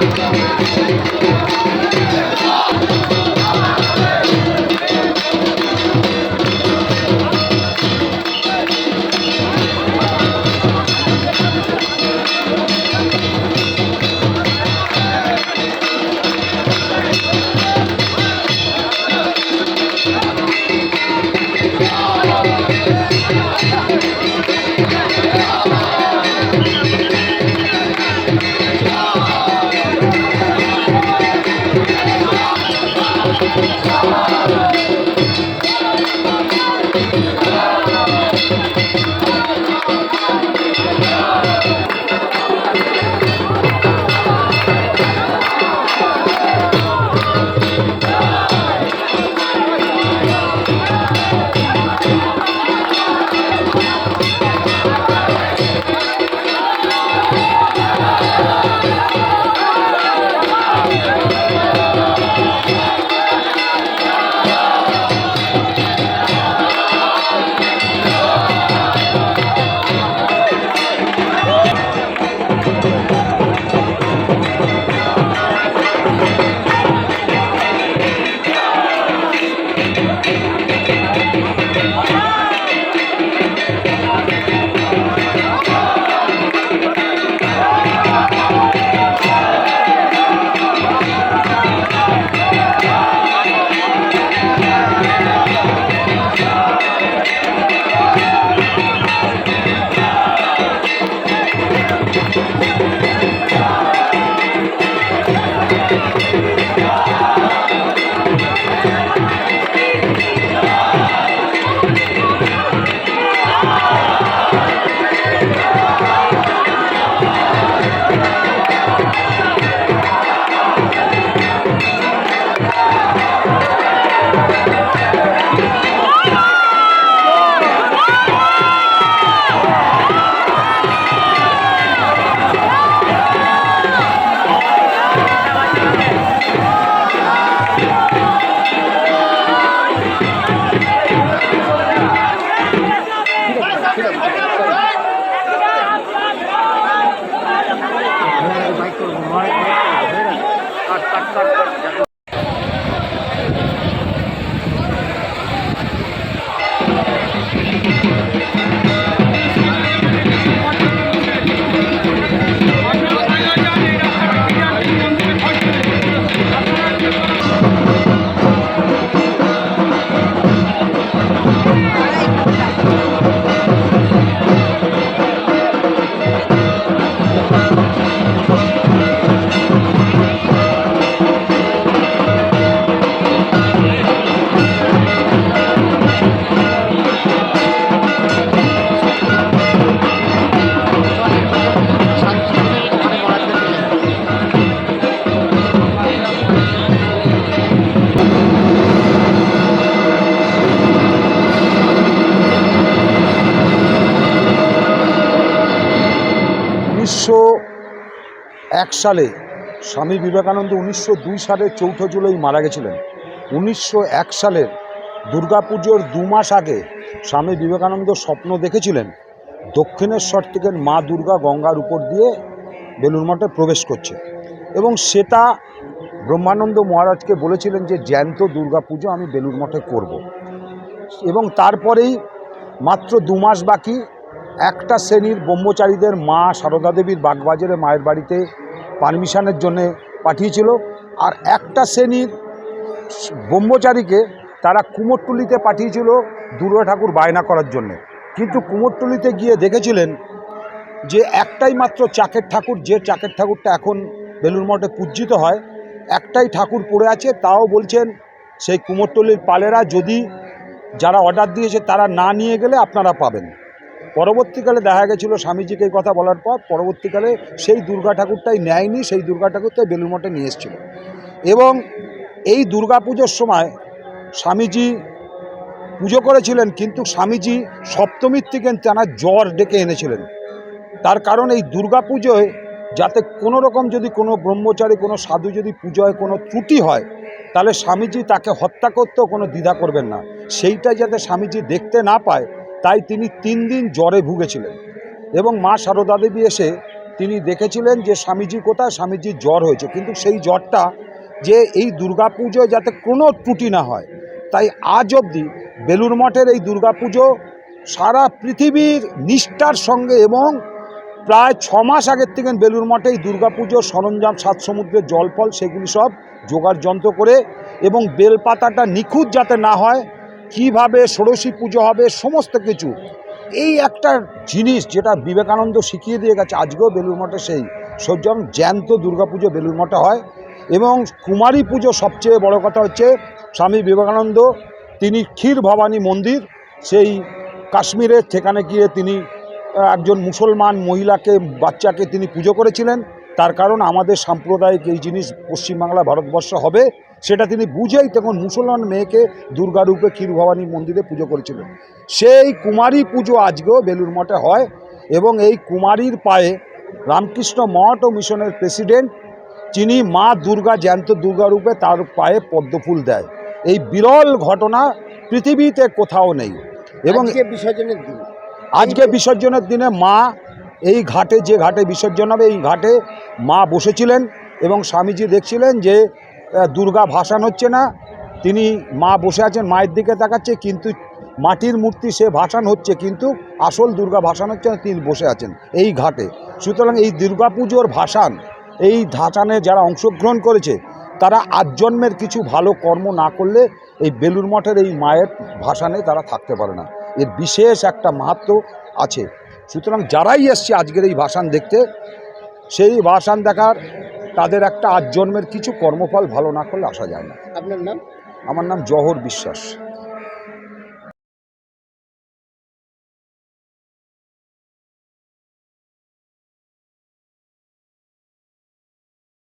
C'est trop! এক সালে স্বামী বিবেকানন্দ উনিশশো দুই সালে চৌঠা জুলাই মারা গেছিলেন উনিশশো এক সালের দুর্গাপুজোর দু মাস আগে স্বামী বিবেকানন্দ স্বপ্ন দেখেছিলেন দক্ষিণেশ্বর থেকে মা দুর্গা গঙ্গার উপর দিয়ে বেলুর মঠে প্রবেশ করছে এবং সেটা ব্রহ্মানন্দ মহারাজকে বলেছিলেন যে, জ্যান্ত দুর্গাপুজো আমি বেলুর মঠে করব। এবং তারপরেই মাত্র দু মাস বাকি, একটা শ্রেণির ব্রহ্মচারীদের মা সারদা দেবীর বাগবাজারে মায়ের বাড়িতে পারমিশনের জন্যে পাঠিয়েছিল। আর একটা শ্রেণির ব্রহ্মচারীকে তারা কুমোরটুলিতে পাঠিয়েছিল দুর্গা ঠাকুর বায়না করার জন্যে। কিন্তু কুমোরটুলিতে গিয়ে দেখেছিলেন যে একটাই মাত্র চাকের ঠাকুর, যে চাকের ঠাকুরটা এখন বেলুর মঠে পূজিত হয়, একটাই ঠাকুর পড়ে আছে, তাও বলছেন সেই কুমোরটুলির পালেরা যদি যারা অর্ডার দিয়েছে তারা না নিয়ে গেলে আপনারা পাবেন। পরবর্তীকালে দেখা গেছিল স্বামীজিকে এই কথা বলার পর পরবর্তীকালে সেই দুর্গা ঠাকুরটাই নেয়নি, সেই দুর্গা ঠাকুরটাই বেলুর মঠে নিয়ে এসেছিল। এবং এই দুর্গা পুজোর সময় স্বামীজি পুজো করেছিলেন, কিন্তু স্বামীজি সপ্তমীর থেকে টানা জ্বর ডেকে এনেছিলেন। তার কারণ এই দুর্গা পুজোয় যাতে কোনো রকম যদি কোনো ব্রহ্মচারী, কোনো সাধু যদি পুজোয় কোনো ত্রুটি হয়, তাহলে স্বামীজি তাকে হত্যা করতেও কোনো দ্বিধা করবেন না। সেইটা যাতে স্বামীজি দেখতে না পায় তাই তিনি তিন দিন জ্বরে ভুগেছিলেন এবং মা সারদা দেবী এসে তিনি দেখেছিলেন যে স্বামীজি কোথায়? স্বামীজির জ্বর হয়েছে। কিন্তু সেই জ্বরটা যে এই দুর্গাপুজোয় যাতে কোনো ত্রুটি না হয়, তাই আজ অবধি বেলুর মঠের এই দুর্গাপুজো সারা পৃথিবীর নিষ্ঠার সঙ্গে এবং প্রায় ছ মাস আগের থেকে বেলুর মঠে এই দুর্গাপুজোর সরঞ্জাম সাত সমুদ্রের জলফল, সেগুলি সব জোগাড় যন্ত্র করে এবং বেলপাতাটা নিখুঁত যাতে না হয় কীভাবে ষোড়শী পুজো হবে, সমস্ত কিছু। এই একটা জিনিস যেটা বিবেকানন্দ শিখিয়ে দিয়ে গেছে, আজকেও বেলুর মঠে সেই সজ্জন জ্যান্ত দুর্গাপুজো বেলুর মঠে হয় এবং কুমারী পুজো সবচেয়ে বড় কথা হচ্ছে, স্বামী বিবেকানন্দ, তিনি ক্ষীর ভবানী মন্দির, সেই কাশ্মীরের সেখানে গিয়ে তিনি একজন মুসলমান মহিলাকে, বাচ্চাকে তিনি পুজো করেছিলেন। তার কারণ আমাদের সাম্প্রদায়িক এই জিনিস পশ্চিমবাংলা, ভারতবর্ষ হবে। সেটা তিনি বুঝেই তখন মুসলমান মেয়েকে দুর্গারূপে ক্ষীরভবানী মন্দিরে পুজো করেছিলেন। সেই কুমারী পুজো আজকেও বেলুর মঠে হয় এবং এই কুমারীর পায়ে রামকৃষ্ণ মঠ ও মিশনের প্রেসিডেন্ট যিনি মা দুর্গা জ্যান্ত দুর্গারূপে তার পায়ে পদ্মফুল দেয়। এই বিরল ঘটনা পৃথিবীতে কোথাও নেই। এবং আজকে বিসর্জনের দিন। আজকে বিসর্জনের দিনে মা এই ঘাটে যে ঘাটে বিসর্জন হবে এই ঘাটে মা বসেছিলেন এবং স্বামীজি দেখছিলেন যে দুর্গা ভাসান হচ্ছে না, তিনি মা বসে আছেন, মায়ের দিকে তাকাচ্ছে, কিন্তু মাটির মূর্তি সে ভাসান হচ্ছে, কিন্তু আসল দুর্গা ভাসান হচ্ছে না, তিনি বসে আছেন এই ঘাটে। সুতরাং এই দুর্গাপুজোর ভাসান, এই ধাঁচানে যারা অংশগ্রহণ করেছে, তারা আজন্মের কিছু ভালো কর্ম না করলে এই বেলুর মঠের এই মায়ের ভাসানে তারা থাকতে পারে না। এর বিশেষ একটা মাহাত্ম আছে। সুতরাং যারাই এসছে আজকের এই ভাসান দেখতে, সেই ভাসান দেখার তাদের একটা আজ জন্মের কিছু কর্মফল ভালো না করলে আসা যায় না। আপনার নাম? আমার নাম জহর বিশ্বাস।